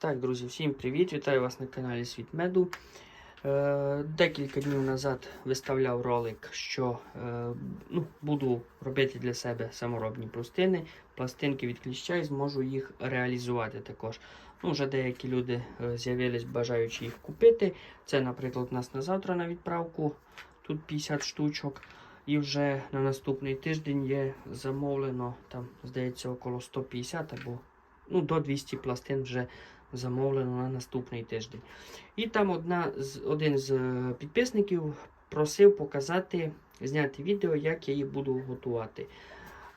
Так, друзі, всім привіт! Вітаю вас на каналі Світ Меду. Е, декілька днів назад виставляв ролик, що е, ну, буду робити для себе саморобні пластини, пластинки від кліща і зможу їх реалізувати також. Ну, Вже деякі люди е, з'явились, бажаючи їх купити. Це, наприклад, у нас на завтра на відправку. Тут 50 штучок. І вже на наступний тиждень є замовлено, там, здається, около 150 або ну, до 200 пластин вже замовлено на наступний тиждень. І там одна з, один з е, підписників просив показати, зняти відео, як я їх буду готувати.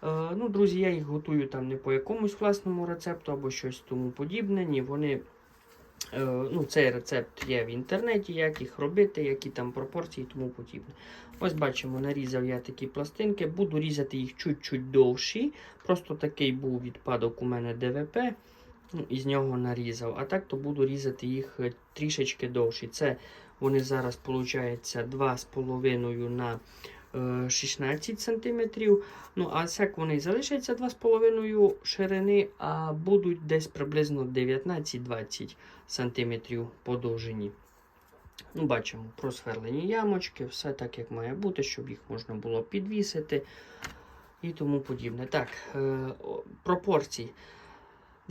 Е, ну, Друзі, я їх готую там не по якомусь власному рецепту або щось тому подібне. Ні, вони, е, ну, Цей рецепт є в інтернеті, як їх робити, які там пропорції і тому подібне. Ось бачимо, нарізав я такі пластинки, буду різати їх чуть-чуть довші. Просто такий був відпадок у мене ДВП. Ну, із нього нарізав. А так то буду різати їх е, трішечки довші. Це вони зараз, виходить, 2,5 на е, 16 см. Ну, а як вони залишаться 2,5 ширини, а будуть десь приблизно 19-20 см по довжині. Ну, Бачимо просверлені ямочки, все так, як має бути, щоб їх можна було підвісити і тому подібне. Так, е, пропорції.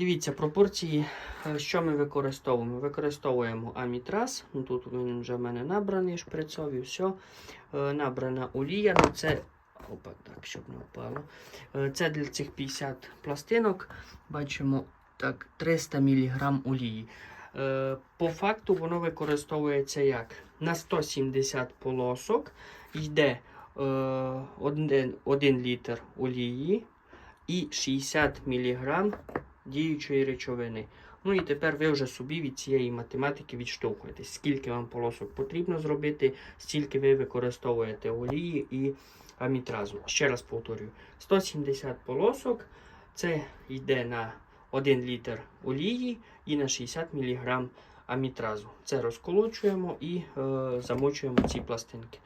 Дивіться, пропорції, е, що ми використовуємо. Використовуємо амітрас. Ну, Тут він вже в мене набраний шприцові, все. Е, Набрана олія. Ну, це опа, так, щоб не впало. Е, Це для цих 50 пластинок. Бачимо так, 300 мг олії. Е, По факту воно використовується як? На 170 полосок йде 1, 1 літр олії і 60 мг діючої речовини. Ну і тепер ви вже собі від цієї математики відштовхуєтесь, скільки вам полосок потрібно зробити, стільки ви використовуєте олії і амітразу. Ще раз повторюю: 170 полосок це йде на 1 літр олії і на 60 мг амітразу. Це розколочуємо і е, замочуємо ці пластинки.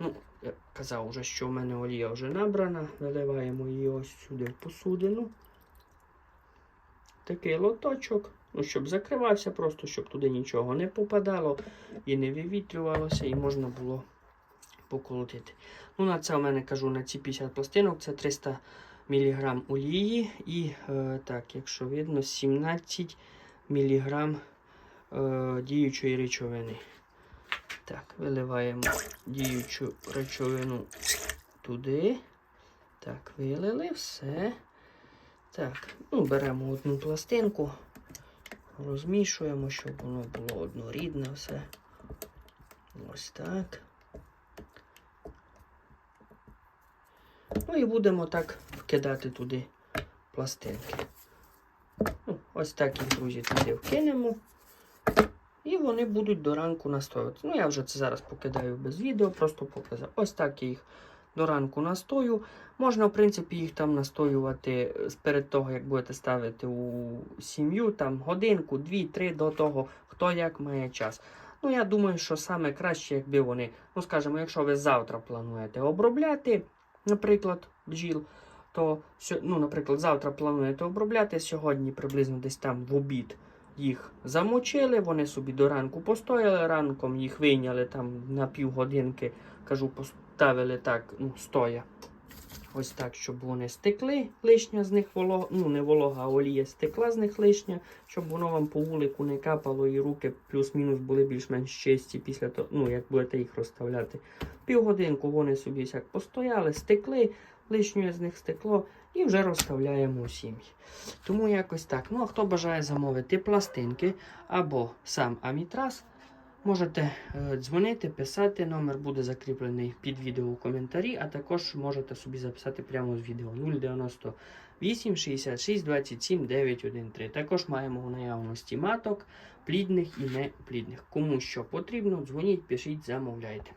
Ну, я казав вже, що в мене олія вже набрана. Наливаємо її ось сюди в посудину такий лоточок, ну, щоб закривався, просто щоб туди нічого не попадало і не вивітрювалося, і можна було поколотити. Ну, На це у мене кажу на ці 50 пластинок це 300 мг олії і, е, так, якщо видно, 17 мг е, діючої речовини. Так, виливаємо діючу речовину туди. Так, вилили все. Так, ну беремо одну пластинку, розмішуємо, щоб воно було однорідне все. Ось так. Ну і будемо так вкидати туди пластинки. Ну, Ось так їх, друзі, туди вкинемо. І вони будуть до ранку настоювати. Ну, я вже це зараз покидаю без відео, просто показав. Ось так я їх до ранку настою. Можна, в принципі, їх там настоювати перед того, як будете ставити у сім'ю, там годинку, дві-три до того, хто як має час. Ну, я думаю, що саме краще, якби вони, ну, скажімо, якщо ви завтра плануєте обробляти, наприклад, бджіл, то, ну, наприклад, завтра плануєте обробляти, сьогодні приблизно десь там в обід їх замочили, вони собі до ранку постояли, ранком їх вийняли там на півгодинки, кажу, поставили так, ну, стоя. Ось так, щоб вони стекли, лишня з них волога, ну не волога, а олія стекла з них лишня, щоб воно вам по вулику не капало і руки плюс-мінус були більш-менш чисті після того, ну, як будете їх розставляти. Півгодинку вони собі як постояли, стекли, лишнє з них стекло і вже розставляємо у сім'ї. Тому якось так. Ну, а хто бажає замовити пластинки або сам амітрас, можете е, дзвонити, писати. Номер буде закріплений під відео у коментарі, а також можете собі записати прямо з відео 098 66 27 913. Також маємо у наявності маток, плідних і неплідних. Кому що потрібно, дзвоніть, пишіть, замовляйте.